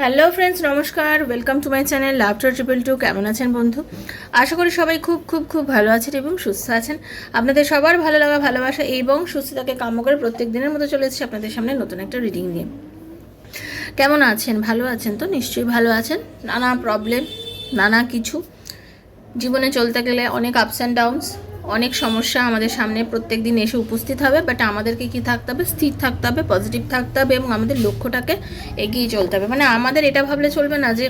Hello friends নমস্কার। Welcome to my channel love dot triple two কেমন আছেন বন্ধু? আশা করি সবাই খুব খুব খুব ভালো আছেন এবং সুস্থ আছেন। আপনাদের সবার ভালো লাগা, ভালোবাসা এবং সুস্থতাকে কাম্য করে প্রত্যেক দিনের মতো চলে এসেছি আপনাদের সামনে নতুন একটা রিডিং নিয়ে। কেমন আছেন? ভালো আছেন তো? নিশ্চয়ই ভালো আছেন। নানা প্রবলেম নানা কিছু। জীবনে চলতে গেলে অনেক আপস অ্যান্ড ডাউনস অনেক সমস্যা আমাদের সামনে প্রত্যেক দিন এসে উপস্থিত হবে বাট আমাদেরকে কি থাকতে হবে? স্থির থাকতে হবে পজিটিভ থাকতে হবে এবং আমাদের লক্ষ্যটাকে এগিয়ে চলতে হবে। মানে আমাদের এটা ভাবলে চলবে না যে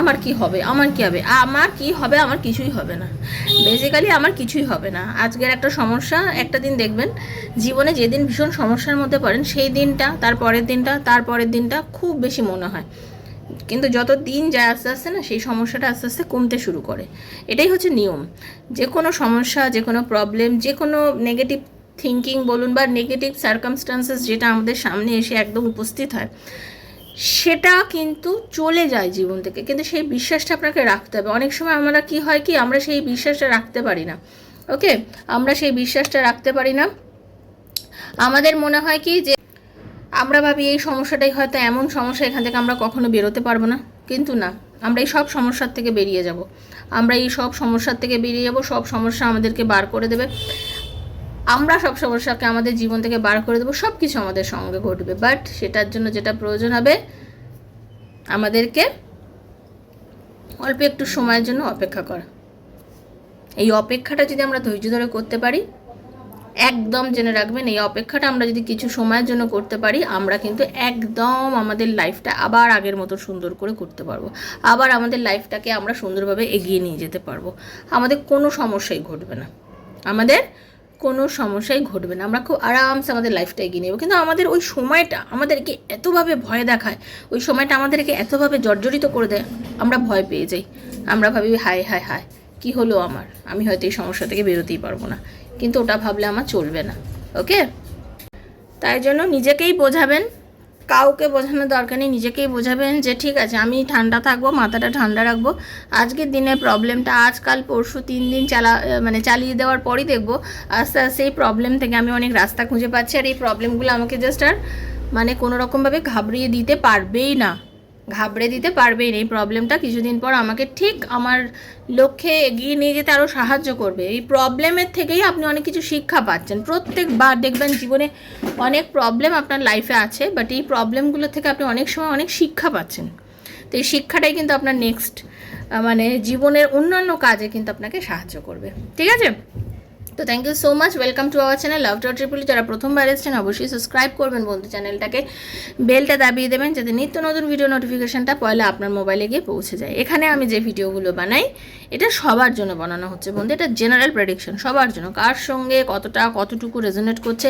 আমার কি হবে? আমার কি হবে? আমার কি হবে? আমার কিছুই হবে না। বেসিক্যালি আমার কিছুই হবে না। আজকের একটা সমস্যা, একটা দিন দেখবেন, জীবনে যেদিন ভীষণ সমস্যার মধ্যে পড়েন, সেই দিনটা, তার পরের দিনটা, তার পরের দিনটা খুব বেশি মনে হয়। কিন্তু যত দিন যায় আস্তে আস্তে না, সেই সমস্যাটা আস্তে আস্তে কমতে শুরু করে। এটাই হচ্ছে নিয়ম। যে কোনো সমস্যা যে কোনো প্রবলেম যে কোনো নেগেটিভ থিঙ্কিং বলুন বা নেগেটিভ সার্কামস্টান্সেস যেটা আমাদের সামনে এসে একদম উপস্থিত হয়, সেটা কিন্তু চলে যায় জীবন থেকে। কিন্তু সেই বিশ্বাসটা আপনাকে রাখতে হবে। অনেক সময় আমরা কি হয় কি, আমরা সেই বিশ্বাসটা রাখতে পারি না। ওকে আমরা সেই বিশ্বাসটা রাখতে পারি না। আমাদের মনে হয় কি যে আমরা ভাবি এই সমস্যাটাই হয়তো এমন সমস্যা, এখান থেকে আমরা কখনো বেরোতে পারব না। কিন্তু না, আমরা এই সব সমস্যার থেকে বেরিয়ে যাব। আমরা এই সব সমস্যার থেকে বেরিয়ে যাব, সব সমস্যা আমাদেরকে বার করে দেবে। আমরা সব সমস্যাকে আমাদের জীবন থেকে বার করে দেবো সব কিছু আমাদের সঙ্গে ঘটবে। বাট সেটার জন্য যেটা প্রয়োজন হবে, আমাদেরকে অল্প একটু সময়ের জন্য অপেক্ষা করা। এই অপেক্ষাটা যদি আমরা ধৈর্য ধরে করতে পারি একদম জেনে রাখবেন, এই অপেক্ষাটা আমরা যদি কিছু সময়ের জন্য করতে পারি, আমরা কিন্তু একদম আমাদের লাইফটা আবার আগের মতো সুন্দর করে করতে পারব। আবার আমাদের লাইফটাকে আমরা সুন্দরভাবে এগিয়ে নিয়ে যেতে পারব। আমাদের কোনো সমস্যাই ঘটবে না। আমাদের কোনো সমস্যাই ঘটবে না। আমরা খুব আরামসে আমাদের লাইফটা এগিয়ে নেব কিন্তু আমাদের ওই সময়টা আমাদেরকে এতভাবে ভয় দেখায়, ওই সময়টা আমাদেরকে এতভাবে জর্জরিত করে দেয়, আমরা ভয় পেয়ে যাই। আমরা ভাবি, হায় হায় হায়, কি হলো আমার? আমি হয়তো এই সমস্যা থেকে বেরোতেই পারব না। কিন্তু ওটা ভাবলে আমার চলবে না ওকে তাই জন্য নিজেকেই বোঝাবেন, কাউকে বোঝানোর দরকার নেই, নিজেকেই বোঝাবেন যে ঠিক আছে, আমি ঠান্ডা থাকব, মাথাটা ঠান্ডা রাখব, আজকের দিনে প্রবলেমটা আজকাল, পরশু তিন দিন চালা মানে চালিয়ে দেওয়ার পরই দেখব, আস্তে আস্তে এই প্রবলেম থেকে আমি অনেক রাস্তা খুঁজে পাচ্ছি, আর এই প্রবলেমগুলো আমাকে জাস্ট আর মানে কোনো রকমভাবে ঘাবড়িয়ে দিতে পারবেই না। ঘাবড়ে দিতে পারবেই না। এই প্রবলেমটা কিছুদিন পর আমাকে ঠিক আমার লক্ষ্যে এগিয়ে নিয়ে যেতে আরও সাহায্য করবে। এই প্রবলেমের থেকেই আপনি অনেক কিছু শিক্ষা পাচ্ছেন। প্রত্যেকবার দেখবেন জীবনে অনেক প্রবলেম আপনার লাইফে আছে বাট এই প্রবলেমগুলো থেকে আপনি অনেক সময় অনেক শিক্ষা পাচ্ছেন। তো এই শিক্ষাটাই কিন্তু আপনার নেক্সট মানে জীবনের অন্যান্য কাজে কিন্তু আপনাকে সাহায্য করবে। ঠিক আছে? তো thank you so much welcome to our channel love dot রিপুলি যারা প্রথমবার এসেছেন, অবশ্যই সাবস্ক্রাইব করবেন বন্ধু চ্যানেলটাকে। বেলটা দাবিয়ে দেবেন যাতে নিত্য নতুন ভিডিও নোটিফিকেশানটা পয়লা আপনার মোবাইলে গিয়ে পৌঁছে যায়। এখানে আমি যে ভিডিওগুলো বানাই, এটা সবার জন্য বানানো হচ্ছে বন্ধু। এটা জেনারেল প্রেডিকশন সবার জন্য। কার সঙ্গে কতটা, কতটুকু রেজোনেট করছে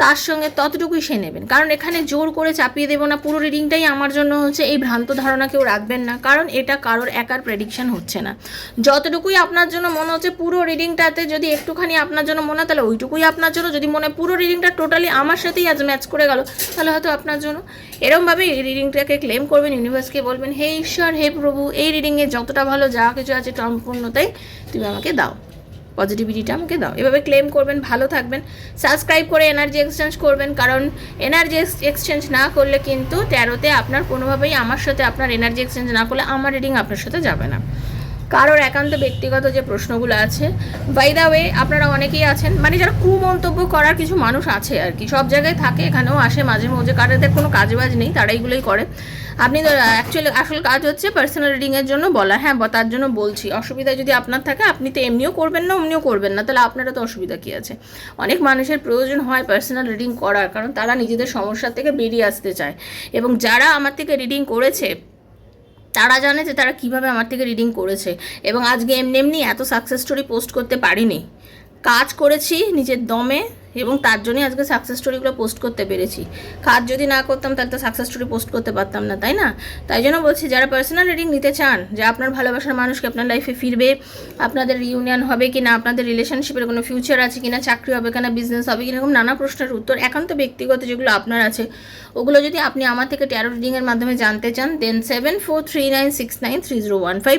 তার সঙ্গে ততটুকুই সে নেবেন। কারণ এখানে জোর করে চাপিয়ে দেবো না, পুরো রিডিংটাই আমার জন্য হচ্ছে এই ভ্রান্ত ধারণা কেউ রাখবেন না, কারণ এটা কারোর একার প্রেডিকশন হচ্ছে না। যতটুকুই আপনার জন্য মনে হচ্ছে পুরো রিডিংটাতে যদি একটুখানি আপনার জন্য মনে হয়, তাহলে ওইটুকুই আপনার জন্য। যদি মনে পুরো রিডিংটা টোটালি আমার সাথেই আজ ম্যাচ করে গেল, তাহলে হয়তো আপনার জন্য। এরমভাবে এই রিডিংটাকে ক্লেম করবেন ইউনিভার্সকে বলবেন, হে ঈশ্বর, হে প্রভু, এই রিডিংয়ে যতটা ভালো যা কিছু আছে সম্পূর্ণতাই তুমি আমাকে দাও। পজিটিভিটিটা আমাকে দাও। এভাবে ক্লেম করবেন, ভালো থাকবেন সাবস্ক্রাইব করে এনার্জি এক্সচেঞ্জ করবেন, কারণ এনার্জি এক্সচেঞ্জ না করলে কিন্তু তেরোতে আপনার, কোনোভাবেই আমার সাথে আপনার এনার্জি এক্সচেঞ্জ না করলে আমার রিডিং আপনার সাথে যাবে না। কারোর একান্ত ব্যক্তিগত যে প্রশ্নগুলো আছে বাই দা ওয়ে আপনারা অনেকেই আছেন মানে যারা কুমন্তব্য করার কিছু মানুষ আছে আর কি, সব জায়গায় থাকে, এখানেও আসে মাঝে মাঝে কারোদের কোনো কাজ বাজ নেই, তারা এইগুলোই করে। আপনি অ্যাকচুয়ালি আসল কাজ হচ্ছে পার্সোনাল রিডিংয়ের জন্য বলা। হ্যাঁ বা তার জন্য বলছি। অসুবিধা যদি আপনার থাকে, আপনি তো এমনিও করবেন না, অমনিও করবেন না। তাহলে আপনারা তো অসুবিধা কী আছে? অনেক মানুষের প্রয়োজন হয় পার্সোনাল রিডিং করার, কারণ তারা নিজেদের সমস্যা থেকে বেরিয়ে আসতে চায়। এবং যারা আমার থেকে রিডিং করেছে, তারা জানে যে তারা কীভাবে আমার থেকে রিডিং করেছে। এবং আজকে এমনি এমনি এত সাকসেস স্টোরি পোস্ট করতে পারিনি। কাজ করেছি নিজের দমে এবং তার জন্যই আজকে সাকসেস স্টোরিগুলো পোস্ট করতে পেরেছি। কাজ যদি না করতাম, তাহলে তো সাকসেস স্টোরি পোস্ট করতে পারতাম না, তাই না? তাই জন্য বলছি, যারা পার্সোনাল রিডিং নিতে চান যে আপনার ভালোবাসার মানুষকে আপনার লাইফে ফিরবে, আপনাদের রিউনিয়ন হবে কি না, আপনাদের রিলেশনশিপের কোনো ফিউচার আছে কি না, চাকরি হবে কিনা বিজনেস হবে কিনা এরকম নানা প্রশ্নের উত্তর, একান্ত ব্যক্তিগত যেগুলো আপনার আছে, ওগুলো যদি আপনি আমার থেকে ট্যারো রিডিংয়ের মাধ্যমে জানতে চান then seven four three nine six nine three zero one five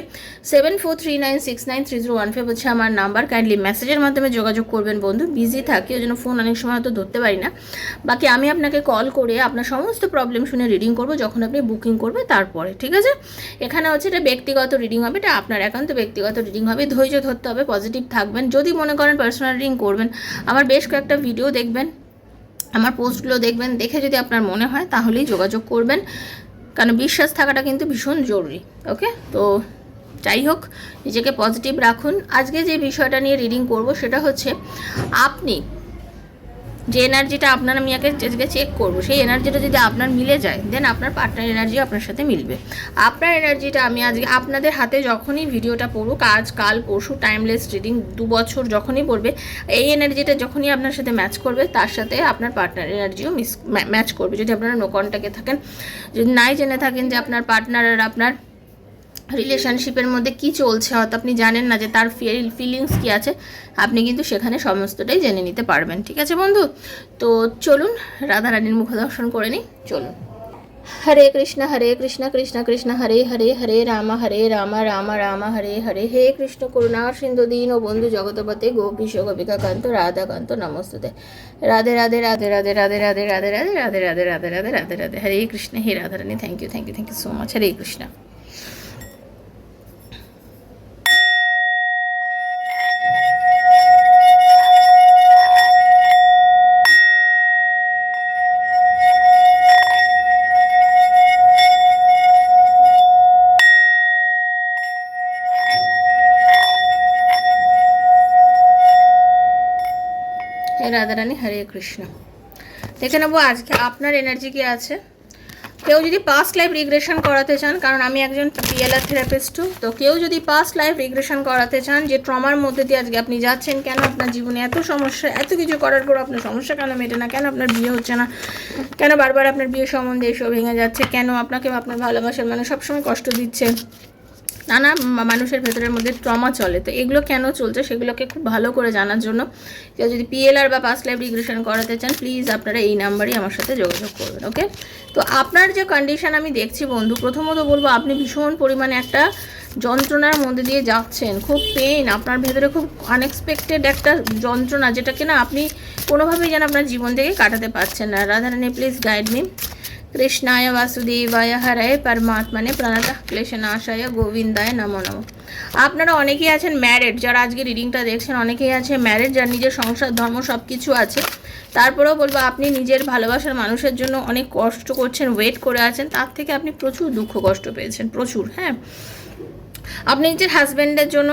seven four three nine six nine three zero one five হচ্ছে আমার নাম্বার কাইন্ডলি মেসেজের মাধ্যমে যোগাযোগ করবেন, বন্ধু। বিজি থাকি, ওই জন্য ফোন অনেক সময় হয়তো ধরতে পারি না। বাকি আমি আপনাকে কল করে আপনার সমস্ত প্রবলেম শুনে রিডিং করব, যখন আপনি বুকিং করবে তারপরে, ঠিক আছে? এখানে হচ্ছে এটা ব্যক্তিগত রিডিং হবে, এটা আপনার একান্ত ব্যক্তিগত রিডিং হবে, ধৈর্য ধরতে হবে পজিটিভ থাকবেন। যদি মনে করেন পার্সোনাল রিডিং করবেন, আমার বেশ কয়েকটা ভিডিও দেখবেন, আমার পোস্টগুলো দেখবেন, দেখে যদি আপনার মনে হয় তাহলেই যোগাযোগ করবেন, কারণ বিশ্বাস থাকাটা কিন্তু ভীষণ জরুরি ওকে তো যাই হোক, নিজেকে পজিটিভ রাখুন। আজকে যে বিষয়টা নিয়ে রিডিং করব সেটা হচ্ছে, আপনি যে এনার্জিটা আপনার আমি আগে আজকে চেক করব, সেই এনার্জিটা যদি আপনার মিলে যায় দেন আপনার পার্টনার এনার্জি আপনার সাথে মিলবে। আপনার এনার্জিটা আমি আজকে আপনাদের হাতে যখনই ভিডিওটা পড়ুক আজ কাল, পরশু টাইমলেস রিডিং দু বছর যখনই পড়বে, এই এনার্জিটা যখনই আপনার সাথে ম্যাচ করবে, তার সাথে আপনার পার্টনার এনার্জিও মিস ম্যাচ করবে। যদি আপনারা নো কন্ট্যাক্টে থাকেন, যদি নাই জেনে থাকেন যে আপনার পার্টনার আর আপনার রিলেশনশিপের মধ্যে কি চলছে হয়তো আপনি জানেন না যে তার ফিলিংস কি আছে আপনি কিন্তু সেখানে সমস্তটাই জেনে নিতে পারবেন ঠিক আছে বন্ধু তো চলুন রাধারানীর মুখ দর্শন করে নিই চলুন হরে কৃষ্ণ হরে কৃষ্ণ কৃষ্ণ কৃষ্ণ হরে হরে হরে রাম হরে রাম রাম রাম হরে হরে হে কৃষ্ণ করুণা সিন্ধু দীন ও বন্ধু জগতপতে গোপীশ গোপিকা কান্ত রাধা কান্ত নমস্তুতে রাধে রাধে রাধে রাধে রাধে রাধে রাধে রাধে রাধে রাধে রাধে রাধে রাধে রাধে হরে কৃষ্ণ হে Radharani thank you thank you thank you so much Hare Krishna Radharani Hare Krishna. দেখে নেব আজকে আপনার এনার্জি কি আছে। কেউ যদি পাস্ট লাইফ রিগ্রেশন করাতে চান, কারণ আমি একজন পিএলআর থেরাপিস্টও তো কেউ যদি পাস্ট লাইফ রিগ্রেশন করাতে চান, যে ট্রমার মধ্যে দিয়ে আজকে আপনি যাচ্ছেন, কেন আপনার জীবনে এত সমস্যা, এত কিছু করার পর আপনার সমস্যা কেন মেটে না, কেন আপনার বিয়ে হচ্ছে না, কেন বারবার আপনার বিয়ে সম্বন্ধে এসব ভেঙে যাচ্ছে, কেন আপনাকে আপনার ভালোবাসার মানে সবসময় কষ্ট দিচ্ছে নানা মানুষের ভেতরের মধ্যে ট্রমা চলে। তো এগুলো কেন চলছে সেগুলোকে খুব ভালো করে জানার জন্য কেউ যদি পিএলআর বা পাস্ট লাইফ রিগ্রেশন করাতে চান প্লিজ আপনারা এই নাম্বারই আমার সাথে যোগাযোগ করবেন ওকে তো আপনার যে কন্ডিশন আমি দেখছি বন্ধু, প্রথমত বলব আপনি ভীষণ পরিমাণে একটা যন্ত্রণার মধ্যে দিয়ে যাচ্ছেন, খুব পেন আপনার ভেতরে খুব আনএক্সপেক্টেড একটা যন্ত্রণা যেটাকে না আপনি কোনোভাবেই যেন আপনার জীবন থেকে কাটাতে পারছেন না। রাধারানী প্লিজ গাইড মি কৃষ্ণায় বাসুদেবায় হরায় পরমাত্মানে প্রণত ক্লেশনাশায় গোবিন্দায় নমো নমো। আপনারা অনেকেই আছেন ম্যারেড যারা আজকে রিডিংটা দেখছেন, অনেকেই আছে ম্যারেড যার নিজের সংসার, ধর্ম সব কিছু আছে। তারপরেও বলব, আপনি নিজের ভালোবাসার মানুষের জন্য অনেক কষ্ট করছেন ওয়েট করে আছেন, তার থেকে আপনি প্রচুর দুঃখ কষ্ট পেয়েছেন, প্রচুর হ্যাঁ। আপনি নিজের হাজব্যান্ডের জন্য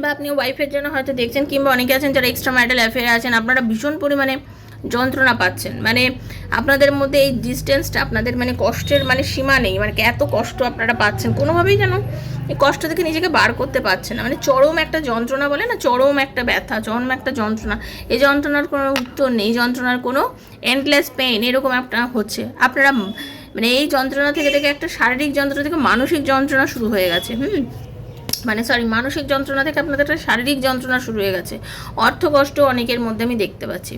বা আপনি ওয়াইফের জন্য হয়তো দেখছেন, কিংবা অনেকে আছেন যারা এক্সট্রা ম্যারিটাল অ্যাফেয়ার আছেন, আপনারা ভীষণ পরিমাণে যন্ত্রণা পাচ্ছেন। মানে আপনাদের মধ্যে এই ডিস্টেন্সটা আপনাদের মানে কষ্টের মানে সীমা নেই। মানে এত কষ্ট আপনারা পাচ্ছেন? কোনোভাবেই যেন এই কষ্ট থেকে নিজেকে বার করতে পারছেন না। মানে চরম একটা যন্ত্রণা বলে না, চরম একটা ব্যথা, চরম একটা যন্ত্রণা। এই যন্ত্রণার কোনো উত্তর নেই যন্ত্রণার কোনো এন্ডলেস পেইন এরকম একটা হচ্ছে। আপনারা মানে এই যন্ত্রণা থেকে থেকে একটা শারীরিক যন্ত্রণা থেকে মানসিক যন্ত্রণা শুরু হয়ে গেছে। হুম? মানে সরি মানসিক যন্ত্রণা থেকে আপনাদের একটা শারীরিক যন্ত্রণা শুরু হয়ে গেছে। অর্থ কষ্ট অনেকের মধ্যে আমি দেখতে পাচ্ছি।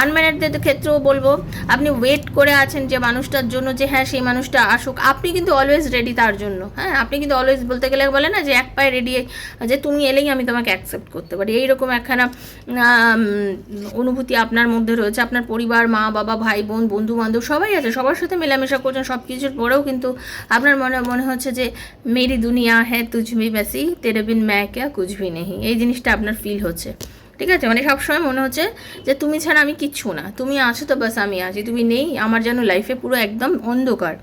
আনম্যারিডদের ক্ষেত্রেও বলব, আপনি ওয়েট করে আছেন যে মানুষটার জন্য যে হ্যাঁ সেই মানুষটা আসুক। আপনি কিন্তু অলওয়েজ রেডি তার জন্য। হ্যাঁ আপনি কিন্তু অলওয়েজ বলতে গেলে বলে না যে এক পায়ে রেডি যে তুমি এলেই আমি তোমাকে অ্যাকসেপ্ট করতে পারি। এইরকম একখানা অনুভূতি আপনার মধ্যে রয়েছে। আপনার পরিবার, মা, বাবা, ভাই, বোন, বন্ধু বান্ধব সবাই আছে, সবার সাথে মেলামেশা করছেন সব কিছুর পরেও কিন্তু আপনার মনে মনে হচ্ছে যে, মেরি দুনিয়া হ্যাঁ তুঝমি বেসি তেরে বিন ম্যা ক্যা কুছ ভি নেহি। এই জিনিসটা আপনার ফিল হচ্ছে। ঠিক আছে? মানে সবসময় মনে হচ্ছে যে তুমি ছাড়া আমি কিচ্ছু না। তুমি আছো তো বাস আমি আছি। তুমি নেই, আমার যেন লাইফে পুরো একদম অন্ধকার।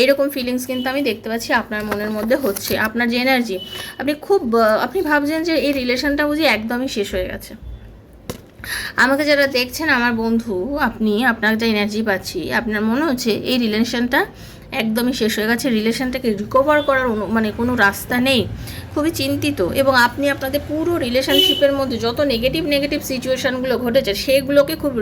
এইরকম ফিলিংস কিন্তু আমি দেখতে পাচ্ছি আপনার মনের মধ্যে হচ্ছে, আপনার যে এনার্জি আপনি খুব আপনি ভাবছেন যে এই রিলেশনটা বুঝি একদমই শেষ হয়ে গেছে। আমাকে যারা দেখছেন, আমার বন্ধু, আপনি, আপনার যে এনার্জি পাচ্ছি, আপনার মনে হচ্ছে এই রিলেশনটা একদমই শেষ হয়ে গেছে। রিলেশনটাকে রিকভার করার মানে কোনো রাস্তা নেই। খুবই চিন্তিত এবং আপনি আপনাদের পুরো রিলেশনশিপের মধ্যে যত নেগেটিভ নেগেটিভ সিচুয়েশানগুলো ঘটেছে, সেগুলোকে খুব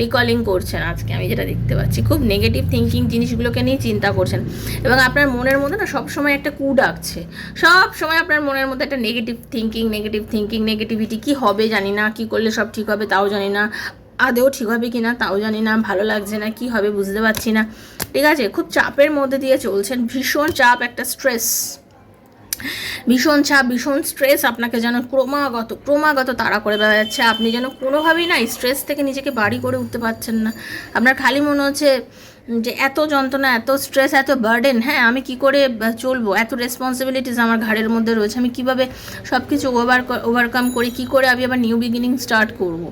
রিকলিং করছেন আজকে। আমি যেটা দেখতে পাচ্ছি, খুব নেগেটিভ থিঙ্কিং জিনিসগুলোকে নিয়ে চিন্তা করছেন। এবং আপনার মনের মধ্যে না সবসময় একটা কু ডাকছে। সব সময় আপনার মনের মধ্যে একটা negative thinking negative thinking negativity কি হবে জানি না, কি করলে সব ঠিক হবে তাও জানি না। আদেও ঠিক হবে কি না তাও জানি না, ভালো লাগছে না, কি হবে বুঝতে পারছি না। ঠিক আছে? খুব চাপের মধ্যে দিয়ে চলছেন। ভীষণ চাপ, একটা স্ট্রেস ভীষণ চাপ, ভীষণ স্ট্রেস আপনাকে যেন ক্রমাগত ক্রমাগত তাড়া করে দেওয়া যাচ্ছে। আপনি যেন কোনোভাবেই না স্ট্রেস থেকে নিজেকে বাড়ি করে উঠতে পারছেন না। আপনার খালি মনে হচ্ছে যে এত যন্ত্রণা, এত স্ট্রেস এত বার্ডেন হ্যাঁ আমি কি করে চলবো? এত রেসপন্সিবিলিটিস আমার ঘাড়ের মধ্যে রয়েছে। আমি কীভাবে সব কিছু ওভার ওভারকাম করি? কি করে আমি আবার নিউ বিগিনিং স্টার্ট করব?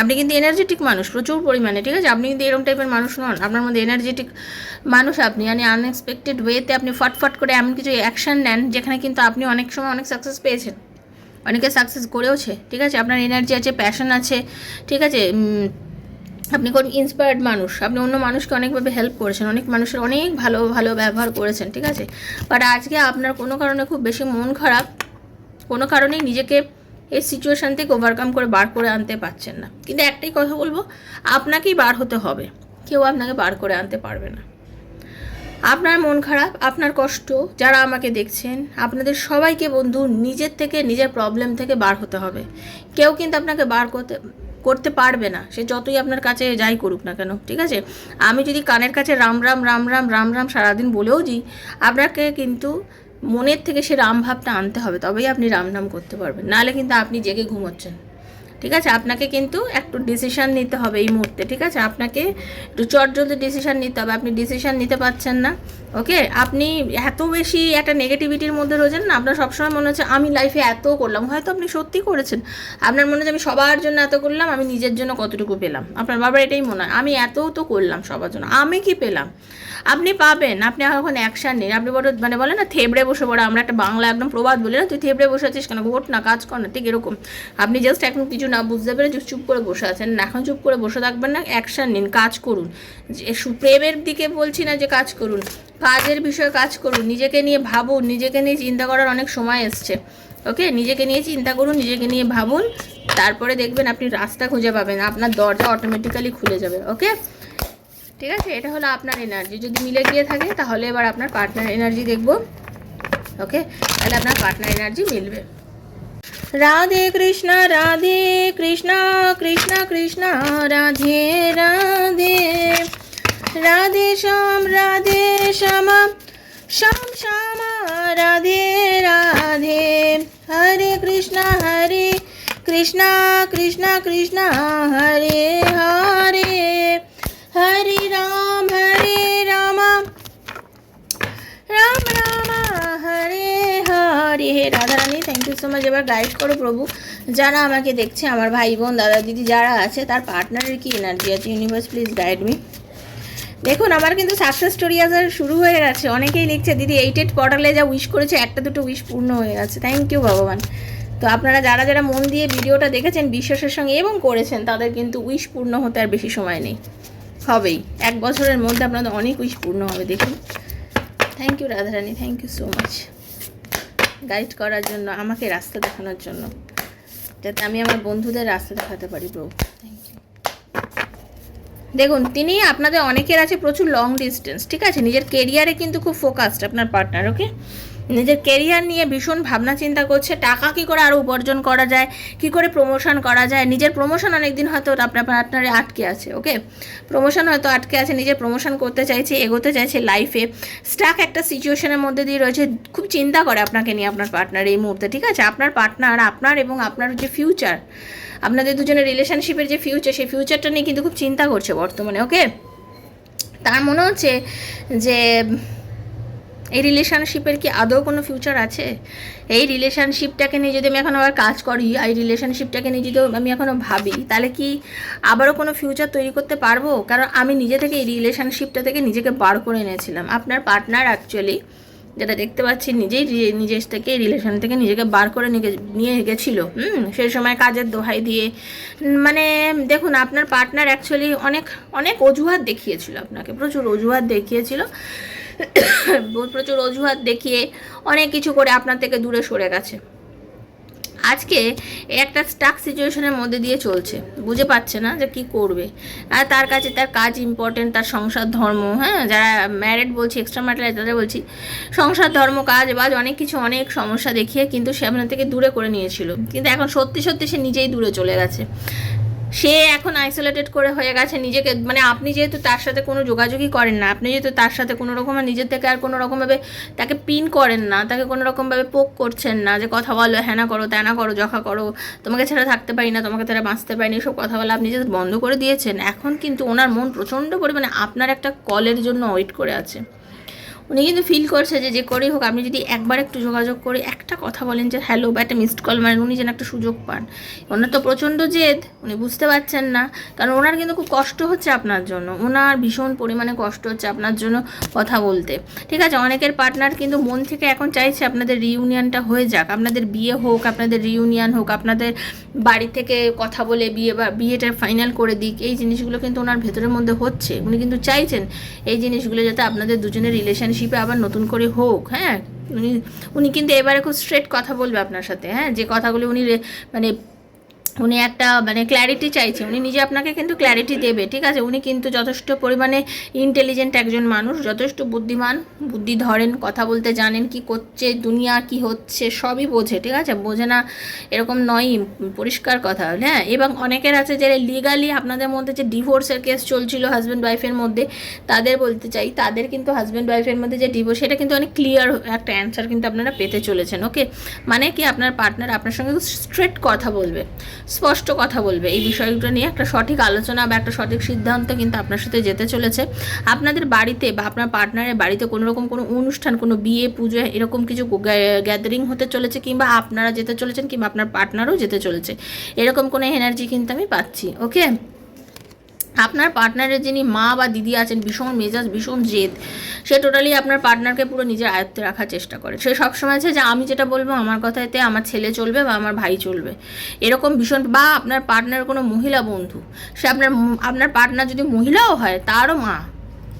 আপনি কিন্তু এনার্জেটিক মানুষ, প্রচুর পরিমাণে, ঠিক আছে? আপনি কিন্তু এরকম টাইপের মানুষ নন। আপনার মধ্যে এনার্জেটিক মানুষ আপনি মানে আনএক্সপেক্টেড ওয়েতে আপনি ফটফট করে এমন কিছু অ্যাকশন নেন, যেখানে কিন্তু আপনি অনেক সময় অনেক সাকসেস পেয়েছেন। অনেকে সাকসেস করেওছে, ঠিক আছে? আপনার এনার্জি আছে প্যাশন আছে, ঠিক আছে? আপনি কোন ইন্সপায়ার্ড মানুষ, আপনি অন্য মানুষকে অনেকভাবে হেল্প করেছেন, অনেক মানুষের অনেক ভালো ভালো ব্যবহার করেছেন, ঠিক আছে? বাট আজকে আপনার কোনো কারণে খুব বেশি মন খারাপ, কোনো কারণেই নিজেকে এই সিচুয়েশান থেকে ওভারকাম করে বার করে আনতে পারছেন না। কিন্তু একটাই কথা বলব, আপনাকেই বার হতে হবে। কেউ আপনাকে বার করে আনতে পারবে না। আপনার মন খারাপ, আপনার কষ্ট, যারা আমাকে দেখছেন, আপনাদের সবাইকে বন্ধু, নিজের থেকে, নিজের প্রবলেম থেকে বার হতে হবে। কেউ কিন্তু আপনাকে বার করতে করতে পারবে না। সে যতই আপনার কাছে যাই করুক না কেন, ঠিক আছে? আমি যদি কানের কাছে রাম রাম রাম রাম রাম রাম সারাদিন বলেও দিই, আপনাকে কিন্তু মনের থেকে সে রাম ভাবটা আনতে হবে, তবেই আপনি রাম নাম করতে পারবেন। নাহলে কিন্তু আপনি জেগে ঘুমোচ্ছেন। ঠিক আছে? আপনাকে কিন্তু একটু ডিসিশান নিতে হবে এই মুহূর্তে, ঠিক আছে? আপনাকে একটু চটজলদি ডিসিশান নিতে হবে। আপনি ডিসিশান নিতে পারছেন না। ওকে আপনি এত বেশি একটা নেগেটিভিটির মধ্যে রয়েছেন না আপনার সবসময় মনে হচ্ছে আমি লাইফে এত করলাম। হয়তো আপনি সত্যি করেছেন। আপনার মনে হচ্ছে আমি সবার জন্য এত করলাম আমি নিজের জন্য কতটুকু পেলাম? আপনার বাবার এটাই মনে হয় আমি এত তো করলাম সবার জন্য আমি কি পেলাম? আপনি পাবেন আপনি এখন অ্যাকশান নিন আপনি বড় মানে বলে না থেবড়ে বসে পড়ে আমরা একটা বাংলা একদম প্রবাদ বলি না তুই থেবড়ে বসে আছিস কেন? ওঠ না কাজ কর না ঠিক এরকম। আপনি জাস্ট এখন কিছু না বুঝতে পেরে চুপ করে বসে আছেন। না, এখন চুপ করে বসে থাকবেন না অ্যাকশান নিন কাজ করুন। প্রেমের দিকে বলছি না যে কাজ করুন। কাজের বিষয়ে কাজ করুন, নিজেকে নিয়ে ভাবুন, নিজেকে নিয়ে চিন্তা করার অনেক সময় এসছে ওকে নিজেকে নিয়ে চিন্তা করুন, নিজেকে নিয়ে ভাবুন, তারপরে দেখবেন আপনি রাস্তা খুঁজে পাবেন, আপনার দরজা অটোমেটিক্যালি খুলে যাবে ওকে ঠিক আছে? এটা হলো আপনার এনার্জি যদি মিলে গিয়ে থাকে, তাহলে এবার আপনার পার্টনার এনার্জি দেখব ওকে তাহলে আপনার পার্টনার এনার্জি মিলবে। রাধে কৃষ্ণ রাধে কৃষ্ণ কৃষ্ণ কৃষ্ণ, রাধে রাধে। শ্যাম শ্যাম শ্যাম, রাধে রাধে। হরে কৃষ্ণ হরে কৃষ্ণ কৃষ্ণ কৃষ্ণ, হরে হরে। হরে রাম হরে রাম রাম রাম, হরে হরে। হে Radharani thank you so much এবার গাইড করো প্রভু, যারা আমাকে দেখছে, আমার ভাই বোন, দাদা দিদি যারা আছে, তার পার্টনারের কি এনার্জি আছে? ইউনিভার্স প্লিজ গাইড মি দেখুন, আমার কিন্তু সাকসেস স্টোরি আসার শুরু হয়ে গেছে। অনেকেই লিখছে, দিদি এইট এইটেড পোর্টালে যা উইশ করেছে, একটা দুটো উইশ পূর্ণ হয়ে গেছে। থ্যাংক ইউ ভগবান। তো আপনারা যারা যারা মন দিয়ে ভিডিওটা দেখেছেন, বিশ্বাসের সঙ্গে এবং করেছেন, তাদের কিন্তু উইশ পূর্ণ হতে আর বেশি সময় নেই। হবেই। এক বছরের মধ্যে আপনাদের অনেক উইশ পূর্ণ হবে, দেখুন। Thank you Radharani. Thank you so much guide করার জন্য, আমাকে রাস্তা দেখানোর জন্য। যাতে আমি আমার বন্ধুদের রাস্তা দেখাতে পারি প্রভু দেখুন তিনি আপনাদের অনেকের আছে প্রচুর লং ডিস্টেন্স ঠিক আছে? নিজের কেরিয়ারে কিন্তু খুব ফোকাসড আপনার পার্টনার ওকে নিজের কেরিয়ার নিয়ে ভীষণ ভাবনা চিন্তা করছে, টাকা কি করে আরও উপার্জন করা যায়, কি করে প্রমোশন করা যায়, নিজের প্রমোশন অনেকদিন হয়তো আপনার পার্টনারে আটকে আছে ওকে প্রমোশন হয়তো আটকে আছে, নিজের প্রমোশন করতে চাইছে, এগোতে চাইছে লাইফে স্টাক একটা সিচুয়েশনের মধ্যে দিয়ে রয়েছে, খুব চিন্তা করে আপনাকে নিয়ে আপনার পার্টনার এই মুহূর্তে, ঠিক আছে? আপনার পার্টনার আপনার এবং আপনার যে ফিউচার আপনাদের দুজনের রিলেশনশিপের যে ফিউচার সেই ফিউচারটা নিয়ে কিন্তু খুব চিন্তা করছে বর্তমানে ওকে তার মনে হচ্ছে যে এই রিলেশনশিপের কি আদৌ কোনো ফিউচার আছে? এই রিলেশনশিপটাকে নিয়ে যদি আমি এখন আবার কাজ করি এই রিলেশনশিপটাকে নিয়ে যদি আমি এখনও ভাবি, তাহলে কি আবারও কোনো ফিউচার তৈরি করতে পারব? কারণ আমি নিজে থেকে এই রিলেশনশিপটা থেকে নিজেকে বার করে এনেছিলাম। আপনার পার্টনার অ্যাকচুয়ালি যেটা দেখতে পাচ্ছি, নিজেই নিজের থেকে রিলেশন থেকে নিজেকে বার করে নিয়ে গেছিল। হুম, সেই সময় কাজের দোহাই দিয়ে। মানে দেখুন, আপনার পার্টনার অ্যাকচুয়ালি অনেক অনেক অজুহাত দেখিয়েছিল আপনাকে, প্রচুর অজুহাত দেখিয়েছিল। প্রচুর অজুহাত দেখিয়ে অনেক কিছু করে আপনার থেকে দূরে সরে গেছে। আজকে একটা স্টাক সিচুয়েশনের মধ্যে দিয়ে চলছে। বুঝে পাচ্ছে না যে কি করবে। আর তার কাছে তার কাজ ইম্পর্টেন্ট তার সংসার ধর্ম হ্যাঁ? যারা ম্যারিড বলছি এক্সট্রা ম্যারিড তাদের বলছি, সংসার ধর্ম, কাজ বাজ অনেক কিছু, অনেক সমস্যা দেখিয়ে কিন্তু সে আপনার থেকে দূরে করে নিয়েছিল। কিন্তু এখন সত্যি সত্যি সে নিজেই দূরে চলে গেছে। সে এখন আইসোলেটেড করে হয়ে গেছে, নিজেকে মানে আপনি যেহেতু তার সাথে কোনো যোগাযোগই করেন না, আপনি যেহেতু তার সাথে কোনো রকম নিজের থেকে আর কোনো রকমভাবে তাকে পিন করেন না, তাকে কোনো রকমভাবে পোক করছেন না, যে কথা বলো হ্যানা করো ত্যানা করো জখা করো, তোমাকে ছাড়া থাকতে পারি না, তোমাকে ছাড়া বাঁচতে পারি না, এসব কথা বলা আপনি যেহেতু বন্ধ করে দিয়েছেন, এখন কিন্তু ওনার মন প্রচণ্ড পরিমাণে আপনার একটা কলের জন্য ওয়েট করে আছে। উনি কিন্তু ফিল করছে যে যে করেই হোক, আপনি যদি একবার একটু যোগাযোগ করে একটা কথা বলেন যে, হ্যালো, বা একটা মিসড কল মারেন উনি যেন একটা সুযোগ পান। ওনার তো প্রচণ্ড জেদ, উনি বুঝতে পারছেন না। কারণ ওনার কিন্তু খুব কষ্ট হচ্ছে আপনার জন্য, ওনার ভীষণ পরিমাণে কষ্ট হচ্ছে আপনার জন্য কথা বলতে। ঠিক আছে, অনেকের পার্টনার কিন্তু মন থেকে এখন চাইছে আপনাদের রিউনিয়নটা হয়ে যাক। আপনাদের বিয়ে হোক, আপনাদের রিউনিয়ন হোক, আপনাদের বাড়ি থেকে কথা বলে বিয়ে বা, বিয়েটা ফাইনাল করে দিক, এই জিনিসগুলো কিন্তু ওনার ভেতরের মধ্যে হচ্ছে। উনি কিন্তু চাইছেন এই জিনিসগুলো যাতে আপনাদের দুজনের রিলেশনশিপে আবার নতুন করে হোক হ্যাঁ? উনি উনি কিন্তু এবারে খুব স্ট্রেট কথা বলবে আপনার সাথে হ্যাঁ? যে কথাগুলো উনি মানে উনি একটা মানে ক্ল্যারিটি চাইছে। উনি নিজে আপনাকে কিন্তু ক্ল্যারিটি দেবে, ঠিক আছে? উনি কিন্তু যথেষ্ট পরিমাণে ইন্টেলিজেন্ট একজন মানুষ, যথেষ্ট বুদ্ধিমান, বুদ্ধি ধরেন, কথা বলতে জানেন, কি করছে, দুনিয়া কি হচ্ছে, সবই বোঝে, ঠিক আছে? বোঝে না, এরকম নয় পরিষ্কার কথা। হ্যাঁ এবং অনেকের আছে যে লিগালি আপনাদের মধ্যে যে ডিভোর্সের কেস চলছিল হাজব্যান্ড ওয়াইফের মধ্যে, তাদের বলতে চাই, তাদের কিন্তু হাজব্যান্ড ওয়াইফের মধ্যে যে ডিভোর্স সেটা কিন্তু অনেক ক্লিয়ার একটা অ্যান্সার কিন্তু আপনারা পেতে চলেছেন ওকে মানে কি আপনার পার্টনার আপনার সঙ্গে স্ট্রেট কথা বলবে। স্পষ্ট কথা বলবে। এই বিষয়টা নিয়ে একটা সঠিক আলোচনা বা একটা সঠিক সিদ্ধান্ত কিন্তু আপনার সাথে যেতে চলেছে। আপনাদের বাড়িতে বা আপনার পার্টনারের বাড়িতে কোনো রকম কোনো অনুষ্ঠান, কোনো বিয়ে, পুজো, এরকম কিছু গ্যাদারিং হতে চলেছে কিংবা আপনারা যেতে চলেছেন কিংবা আপনার পার্টনারও যেতে চলেছে। এরকম কোনো এনার্জি কিন্তু আমি পাচ্ছি ওকে আপনার পার্টনারের যিনি মা বা দিদি আছেন, ভীষণ মেজাজ, ভীষণ জেদ, সে টোটালি আপনার পার্টনারকে পুরো নিজের আয়ত্তে রাখার চেষ্টা করে। সে সবসময় আছে যে, আমি যেটা বলব আমার কথাতে আমার ছেলে চলবে বা আমার ভাই চলবে। এরকম ভীষণ, বা আপনার পার্টনার কোনো মহিলা বন্ধু, সে আপনার আপনার পার্টনার যদি মহিলাও হয়, তারও মা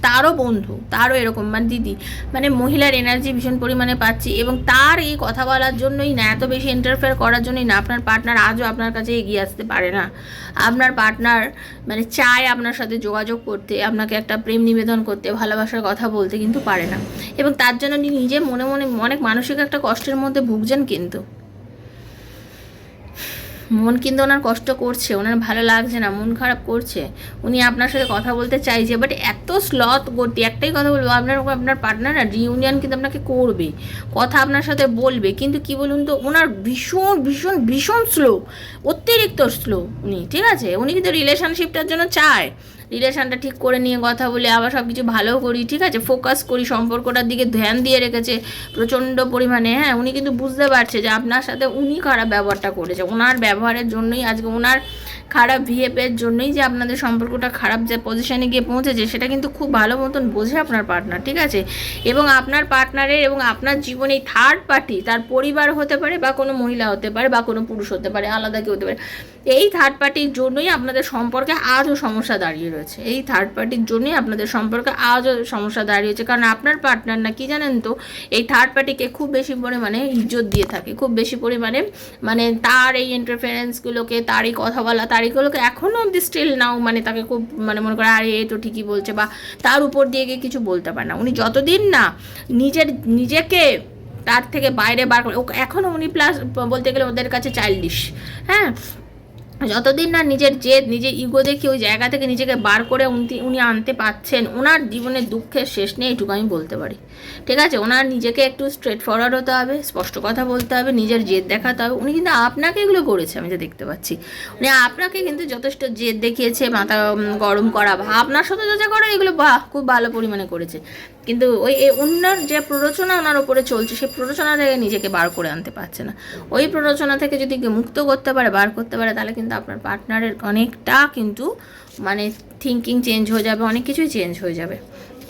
তারও বন্ধু, তারও এরকম মানে দিদি মানে মহিলার এনার্জি ভীষণ পরিমাণে পাচ্ছি এবং তার এই কথা বলার জন্যই না, এত বেশি ইন্টারফেয়ার করার জন্যই না, আপনার পার্টনার আজও আপনার কাছে এগিয়ে আসতে পারে না। আপনার পার্টনার মানে চায় আপনার সাথে যোগাযোগ করতে, আপনাকে একটা প্রেম নিবেদন করতে, ভালোবাসার কথা বলতে কিন্তু পারে না। এবং তার জন্য নিজে মনে মনে অনেক মানসিক একটা কষ্টের মধ্যে ভুগছেন কিন্তু। মন কিন্তু ওনার কষ্ট করছে, ওনার ভালো লাগছে না, মন খারাপ করছে। উনি আপনার সাথে কথা বলতে চাইছে বাট এত স্লথ গতি, একটাই কথা বলব, আপনার আপনার পার্টনার রিউনিয়ন কিন্তু আপনাকে করবে, কথা আপনার সাথে বলবে, কিন্তু কি বলুন তো, ওনার ভীষণ ভীষণ ভীষণ স্লো অতিরিক্ত স্লো উনি, ঠিক আছে? উনি কিন্তু রিলেশনশিপটার জন্য চায়। রিলেশনটা ঠিক করে নিয়ে কথা বলি, আবার সব কিছু ভালো করি, ঠিক আছে? ফোকাস করি, সম্পর্কটার দিকে ধ্যান দিয়ে রেখেছে প্রচণ্ড পরিমাণে। হ্যাঁ উনি কিন্তু বুঝতে পারছে যে আপনার সাথে উনি খারাপ ব্যবহারটা করেছে। ওনার ব্যবহারের জন্যই আজকে ওনার খারাপ বিহেভিয়ার জন্যই যে আপনাদের সম্পর্কটা খারাপ, যে পজিশনে গিয়ে পৌঁছেছে, সেটা কিন্তু খুব ভালো মতন বোঝে আপনার পার্টনার ঠিক আছে? এবং আপনার পার্টনারের এবং আপনার জীবনে থার্ড পার্টি তার পরিবার হতে পারে বা কোনো মহিলা হতে পারে বা কোনো পুরুষ হতে পারে, আলাদা কেউ হতে পারে, এই থার্ড পার্টির জন্যই আপনাদের সম্পর্কে আজও সমস্যা দাঁড়িয়ে রয়েছে। এই থার্ড পার্টির জন্যই আপনাদের সম্পর্কে আজও সমস্যা দাঁড়িয়েছে কারণ আপনার পার্টনার না, কি জানেন তো? এই থার্ড পার্টিকে খুব বেশি পরিমাণে ইজ্জত দিয়ে থাকে, খুব বেশি পরিমাণে মানে তার এই ইন্টারফারেন্সগুলোকে তার এই কথা বলা তার এগুলোকে এখনও অব্দি স্টিল নাও মানে তাকে খুব মানে মনে করে, আরে, এ তো ঠিকই বলছে বা তার উপর দিয়ে গিয়ে কিছু বলতে পারে না। উনি যতদিন না নিজের, নিজেকে তার থেকে বাইরে বার করে এখনও উনি প্লাস বলতে গেলে ওদের কাছে চাইল্ডিশ হ্যাঁ? যতদিন না নিজের জেদ, নিজের ইগো দেখে ওই জায়গা থেকে নিজেকে বার করে উনি আনতে পাচ্ছেন, ওনার জীবনে দুঃখের শেষ নেই, এটুকু আমি বলতে পারি। ঠিক আছে? ওনার নিজেকে একটু স্ট্রেট ফরওয়ার্ড হতে হবে, স্পষ্ট কথা বলতে হবে, নিজের জেদ দেখাতে হবে। উনি কিন্তু আপনাকে এগুলো করেছে, আমি যা দেখতে পাচ্ছি। উনি আপনাকে কিন্তু যথেষ্ট জেদ দেখিয়েছে, মাথা গরম করা বা আপনার সাথে যা যা করে এগুলো, বাহ, খুব ভালো পরিমাণে করেছে। কিন্তু ওই অন্যর যে প্ররোচনা ওনার ওপরে চলছে সেই প্ররোচনা থেকে নিজেকে বার করে আনতে পারছে না। ওই প্ররোচনা থেকে যদি মুক্ত করতে পারে, বার করতে পারে, তাহলে কিন্তু আপনার পার্টনারের অনেকটা কিন্তু মানে থিঙ্কিং চেঞ্জ হয়ে যাবে, অনেক কিছুই চেঞ্জ হয়ে যাবে।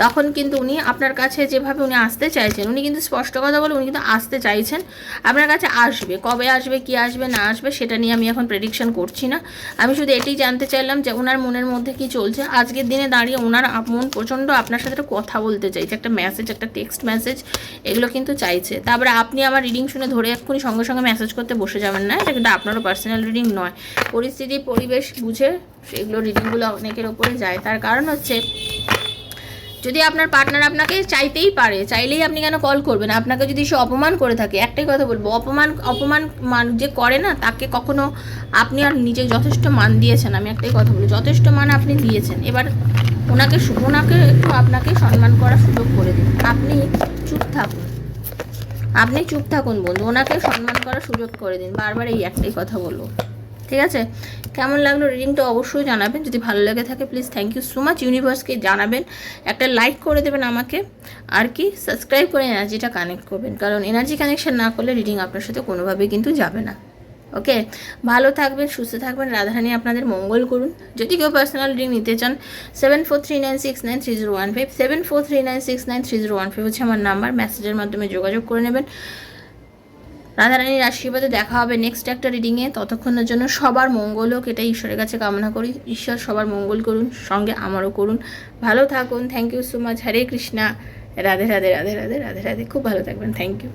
তখন কিন্তু উনি আপনার কাছে যেভাবে উনি আসতে চাইছেন, উনি কিন্তু স্পষ্ট কথা বলে উনি কিন্তু আসতে চাইছেন। আপনার কাছে আসবে, কবে আসবে, কি আসবে, না আসবে, সেটা নিয়ে আমি এখন প্রেডিকশন করছি না। আমি শুধু এটাই জানতে চাইলাম যে ওনার মনের মধ্যে কি চলছে। আজকের দিনে দাঁড়িয়ে ওনার মন প্রচণ্ড আপনার সাথে কথা বলতে চাইছে, একটা মেসেজ একটা টেক্সট মেসেজ এগুলো কিন্তু চাইছে। তারপরে আপনি আমার রিডিং শুনে ধরে এক্ষুনি সঙ্গে সঙ্গে মেসেজ করতে বসে যাবেন না, এটা কিন্তু আপনারও পার্সোনাল রিডিং নয়। পরিস্থিতি, পরিবেশ বুঝে সেগুলো রিডিংগুলো অনেকের ওপরে যায়। তার কারণ হচ্ছে যদি আপনার পার্টনার আপনাকে চাইতেই পারে, চাইলেই আপনি কেন কল করবেন? আপনাকে যদি সে অপমান করে থাকে, একটাই কথা বলব, অপমান অপমান মান যে করে না, তাকে কখনো আপনি আর নিজে যথেষ্ট মান দিয়েছেন, আমি একটাই কথা বলি, যথেষ্ট মান আপনি দিয়েছেন। এবার ওনাকে ওনাকে একটু আপনাকে সম্মান করার সুযোগ করে দিন। আপনি চুপ থাকুন। আপনি চুপ থাকুন বন্ধু, ওনাকে সম্মান করার সুযোগ করে দিন। বারবার এই একটাই কথা বলব। ঠিক আছে? কেমন লাগল রিডিংটা অবশ্যই জানাবেন। যদি ভালো লেগে থাকে please thank you so much ইউনিভার্সকে জানাবেন। একটা লাইক করে দেবেন আমাকে। আর কি সাবস্ক্রাইব করে এনার্জিটা কানেক্ট করবেন। কারণ এনার্জি কানেকশন না করলে রিডিং আপনার সাথে কোনোভাবেই কিন্তু যাবে না। ওকে ভালো থাকবেন, সুস্থ থাকবেন। রাধারানী আপনাদের মঙ্গল করুন। যদি কেউ পার্সোনাল রিডিং নিতে চান seven four three nine six nine three zero one five seven four three nine six nine three zero one five হচ্ছে আমার নাম্বার মেসেজের মাধ্যমে যোগাযোগ করে নেবেন। রাধারানীর আশীর্বাদে দেখা হবে নেক্সট একটা রিডিংয়ে ততক্ষণের জন্য সবার মঙ্গল হোক এটা ঈশ্বরের কাছে কামনা করি। ঈশ্বর সবার মঙ্গল করুন, সঙ্গে আমারও করুন। ভালো থাকুন thank you so much Hare Krishna. Radhe Radhe Radhe Radhe Radhe Radhe. খুব ভালো থাকবেন। Thank you